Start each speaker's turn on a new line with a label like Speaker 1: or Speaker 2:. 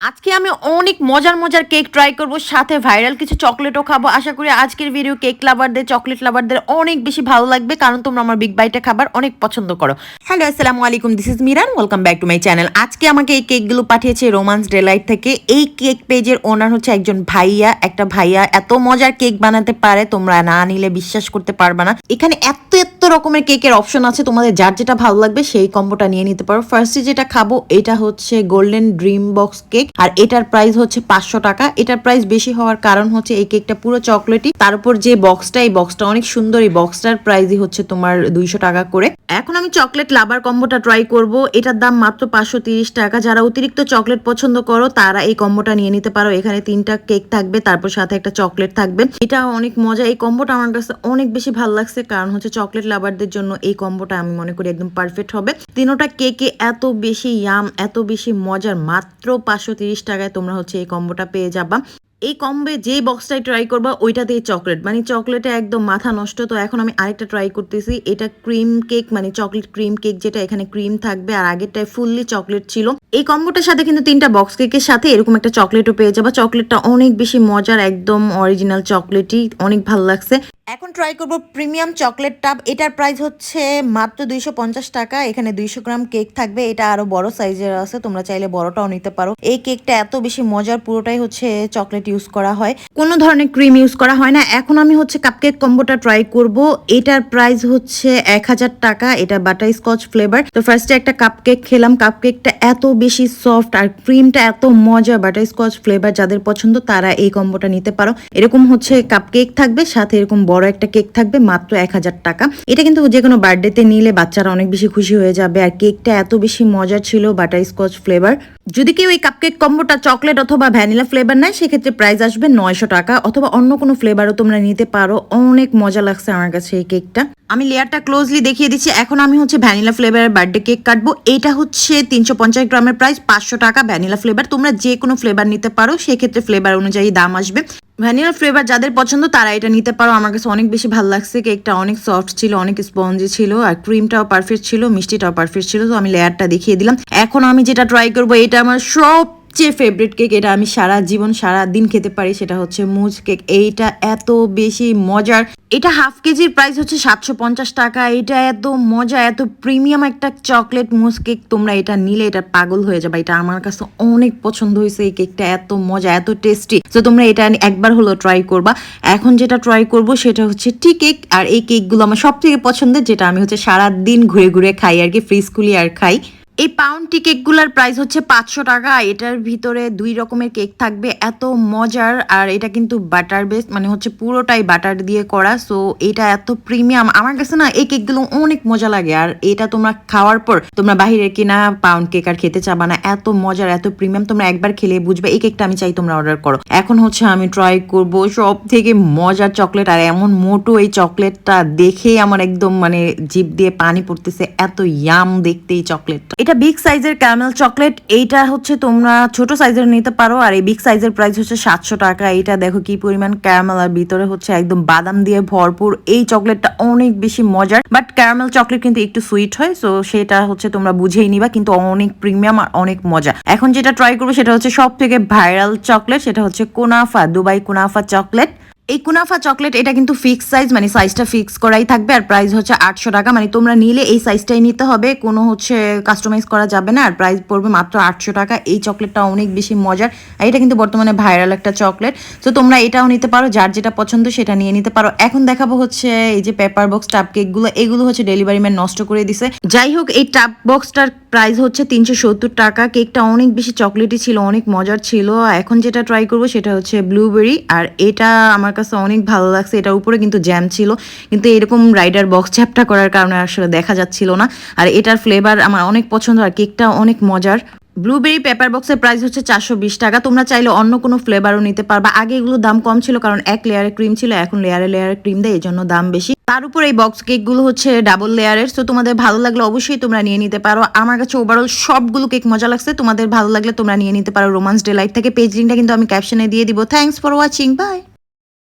Speaker 1: আজকে আমি অনেক মজার মজার কেক ট্রাই করব, সাথে ভাইরাল কিছু চকলেটও খাব। আশা করি আজকের ভিডিও কেক লাভারদের চকলেট লাভারদের অনেক বেশি ভালো লাগবে, কারণ তোমরা আমার বিগ বাইটা খাবার অনেক পছন্দ করো। হ্যালো আসসালামু আলাইকুম this is Miran welcome back to my channel আজকে আমাকে এই কেকগুলো পাঠিয়েছে রোমান্স ডেলাইট থেকে। এই কেক পেজের ওনার হচ্ছে একজন ভাইয়া, একটা ভাইয়া এত মজার কেক বানাতে পারে, তোমরা না নিলে বিশ্বাস করতে পারবে না। এখানে এত এত রকমের কেকের অপশন আছে, তোমাদের যার যেটা ভালো লাগবে সেই কম্বোটা নিয়ে নিতে পারো। ফার্স্টে যেটা খাব, এটা হচ্ছে গোল্ডেন ড্রিম বক্স কেক আর এটার প্রাইস হচ্ছে পাঁচশো টাকা। এটার প্রাইস বেশি হওয়ার কারণ হচ্ছে এই কেকটা পুরো চকলেটই তার উপর যে বক্সটা এই বক্সটা অনেক সুন্দর, এই বক্সটার প্রাইসই হচ্ছে তোমার দুইশো টাকা করে। এখন আমি চকলেট লাভার কম্বোটা ট্রাই করব। এটার দাম মাত্র পাঁচশো তিরিশ টাকা। যারা অতিরিক্ত চকলেট পছন্দ করো, তারা এই কম্বোটা নিয়ে নিতে পারো। এখানে তিনটা কেক থাকবে, তারপর সাথে একটা চকলেট থাকবে। এটা অনেক মজা। এই কম্বোটা আমার কাছে অনেক বেশি ভালো লাগছে। কারণ হচ্ছে চকলেট লাভারদের জন্য এই কম্বোটা আমি মনে করি একদম পারফেক্ট হবে। তিনোটা কেকে এত বেশি ইয়াম এত বেশি মজার। মাত্র পাঁচশো টাকায় তোমরা হচ্ছে এই কম্বোটা পেয়ে যাবা। এই কম্বে যে বক্সটাই ট্রাই করবা, ওইটাতেই চকলেট মানে চকলেটে একদম মাথা নষ্ট। তো এখন আমি আরেকটা ট্রাই করতেছি। এটা ক্রিম কেক মানে চকলেট ক্রিম কেক যেটা, এখানে ক্রিম থাকবে। আর আগেরটায় ফুললি চকলেট ছিল। এই কম্বোটার সাথে কিন্তু তিনটা বক্স কেকের সাথে এরকম একটা চকলেটও পেয়ে যাবা। চকলেটটা অনেক বেশি মজার, একদম অরিজিনাল চকলেটই অনেক ভালো লাগছে। এখন ট্রাই করব প্রিমিয়াম চকলেট টাব এটার প্রাইস হচ্ছে মাত্র দুইশো পঞ্চাশ টাকা। এখানে দুইশো গ্রাম কেক থাকবে। এটা আরও বড় সাইজের আছে। তোমরা চাইলে বড়টাও নিতে পারো। এই কেকটা এত বেশি মজার, পুরোটাই হচ্ছে চকলেট ইউজ করা হয়। কোনো ধরনের ক্রিম ইউজ করা হয় না। এখন আমি হচ্ছে কাপকেক কম্বোটা ট্রাই করব। এটার প্রাইস হচ্ছে এক হাজার টাকা। এটা বাটার স্কচ ফ্লেভার তো ফার্স্টে একটা কাপকেক খেলাম। কাপকেকটা এত বেশি সফট আর ক্রিমটা এত মজা বাটার স্কচ ফ্লেভার যাদের পছন্দ, তারা এই কম্বোটা নিতে পারো। এরকম হচ্ছে কাপকেক থাকবে। সাথে এরকম বড় একটা কেক থাকবে, মাত্র এক হাজার টাকা। এটা কিন্তু যে কোনো বার্থডেতে নিলে বাচ্চারা অনেক বেশি খুশি হয়ে যাবে। আর কেকটা এত বেশি মজার ছিল বাটার স্কচ ফ্লেভার যদি কেউ এই কাপকেক কম্বোটা চকলেট অথবা ভ্যানিলা ফ্লেভার নেয়, সেক্ষেত্রে প্রাইস আসবে নয়শো টাকা। অথবা অন্য কোনো ফ্লেভারও তোমরা নিতে পারো। অনেক মজা লাগছে আমার কাছে এই কেকটা। আমি লেয়ারটা ক্লোজলি দেখিয়ে দিচ্ছি। এখন আমি হচ্ছে ভ্যানিলা ফ্লেভারের বার্থডে কেক কাটবো। এটা হচ্ছে তিনশো পঞ্চাশ গ্রামের প্রাইস পাঁচশো টাকা ভ্যানিলা ফ্লেভার তোমরা যে কোনো ফ্লেভার নিতে পারো, সেক্ষেত্রে ফ্লেভার অনুযায়ী দাম আসবে। ভ্যানিলা ফ্লেভার যাদের পছন্দ, তারা এটা নিতে পারো। আমার কাছে অনেক বেশি ভালো লাগছে। কেকটা অনেক সফট ছিল, অনেক স্পঞ্জি ছিল, আর ক্রিমটাও পারফেক্ট ছিল, মিষ্টিটাও পারফেক্ট ছিল। তো আমি লেয়ারটা দেখিয়ে দিলাম। এখন আমি যেটা ট্রাই করব, এটা আমার সব সবচেয়ে ফেভারিট কেক এটা আমি সারা জীবন, সারা দিন খেতে পারি সেটা হচ্ছে মুজ কেক এইটা এত বেশি মজার। এটা হাফ কেজির প্রাইস হচ্ছে সাতশো পঞ্চাশ টাকা। এটা এত মজা, এত প্রিমিয়াম একটা চকলেট মুজ কেক তোমরা এটা নিলে, এটা পাগল হয়ে যাবে। এটা আমার কাছে অনেক পছন্দ হয়েছে এই কেকটা এত মজা, এত টেস্টি তো তোমরা এটা একবার হলো ট্রাই করবা। এখন যেটা ট্রাই করব সেটা হচ্ছে টি কেক আর এই কেকগুলো আমার সব থেকে পছন্দের, যেটা আমি হচ্ছে সারা দিন ঘুরে ঘুরে খাই আর কি ফ্রিজ খুলি আর খাই। এই পাউন্ড টি কেকগুলোর প্রাইস হচ্ছে পাঁচশো টাকা। এটার ভিতরে দুই রকমের কেক থাকবে। এত মজার আর এটা কিন্তু বাটার বেস মানে হচ্ছে পুরোটাই বাটার দিয়ে করা। সো এটা এত প্রিমিয়াম আমার কাছে না এই কেকগুলো অনেক মজা লাগে। আর এটা তোমরা খাওয়ার পর, তোমরা বাহিরে কিনা পাউন্ড কেক আর খেতে চাবা না। এত মজার, এত প্রিমিয়াম তোমরা একবার খেলে বুঝবে, এই কেকটা আমি চাই তোমরা অর্ডার করো। এখন হচ্ছে আমি ট্রাই করব সব থেকে মজার চকলেট আর এমন মোটো এই চকলেটটা দেখেই আমার একদম মানে জিভ দিয়ে পানি পড়তেছে। এত ইয়াম দেখতে এই চকলেটটা এটা বিগ সাইজের ক্যারামেল চকলেট এইটা হচ্ছে তোমরা ছোট সাইজের নিতে পারো, আর এই বিগ সাইজের প্রাইস হচ্ছে সাতশো টাকা। এইটা দেখো কি পরিমাণ ক্যারামেল আর ভিতরে হচ্ছে একদম বাদাম দিয়ে ভরপুর। এই চকলেটটা অনেক বেশি মজার বাট ক্যারামেল চকলেট কিন্তু একটু সুইট হয় সো সেটা হচ্ছে তোমরা বুঝেই নিবা, কিন্তু অনেক প্রিমিয়াম আর অনেক মজা এখন যেটা ট্রাই করব সেটা হচ্ছে সব থেকে ভাইরাল চকলেট সেটা হচ্ছে কোনাফা, দুবাই কোনাফা চকলেট এই কুনাফা চকলেট, এটা কিন্তু ফিক্স সাইজ মানে সাইজটা ফিক্স করাই থাকবে আর প্রাইস হচ্ছে আটশো টাকা। মানে তোমরা নিলে এই সাইজটাই নিতে হবে, কোনো হচ্ছে কাস্টমাইজ করা যাবে না। আর প্রাইস পড়বে মাত্র আটশো টাকা। এই চকলেটটা অনেক বেশি মজার। আর এটা কিন্তু বর্তমানে ভাইরাল একটা চকলেট। তো তোমরা এটাও নিতে পারো, যার যেটা পছন্দ সেটা নিয়ে নিতে পারো। এখন দেখাবো হচ্ছে এই যে পেপার বক্স টাপ কেকগুলো এগুলো হচ্ছে ডেলিভারি ম্যান নষ্ট করে দিছে। যাই হোক, এই টাপ বক্সটার প্রাইস হচ্ছে তিনশো সত্তর টাকা। কেকটা অনেক বেশি চকলেটই ছিল, অনেক মজার ছিল। এখন যেটা ট্রাই করব সেটা হচ্ছে ব্লুবেরি আর এটা আমার কাছে অনেক ভালো লাগছে। এটার উপরে কিন্তু জ্যাম ছিল। কিন্তু এরকম রাইডার বক্স চ্যাপটা করার কারণে আসলে দেখা যাচ্ছিল না। আর এটার ফ্লেভার আমার অনেক পছন্দ আর কেকটা অনেক মজার। ব্লুবেরি পেপার বক্সের প্রাইস হচ্ছে চারশো বিশ টাকা। তোমরা চাইলে অন্য কোনো ফ্লেভারও নিতে পারবা। আগে এগুলো দাম কম ছিল কারণ এক লেয়ারে ক্রিম ছিল, এখন লেয়ারে লেয়ারে ক্রিম দেয় এই জন্য দাম বেশি। তার উপর এই বক্স কেকগুলো হচ্ছে ডাবল লেয়ারের তো তোমাদের ভালো লাগলে অবশ্যই তোমরা নিয়ে নিতে পারো। আমার কাছে ওভারঅল সবগুলো কেক মজা লাগছে। তোমাদের ভালো লাগলে তোমরা নিয়ে নিতে পারো। রোমান্স ডেলাইট থেকে পেজ লিঙ্কটা কিন্তু আমি ক্যাপশনে দিয়ে দিব। Thanks for watching by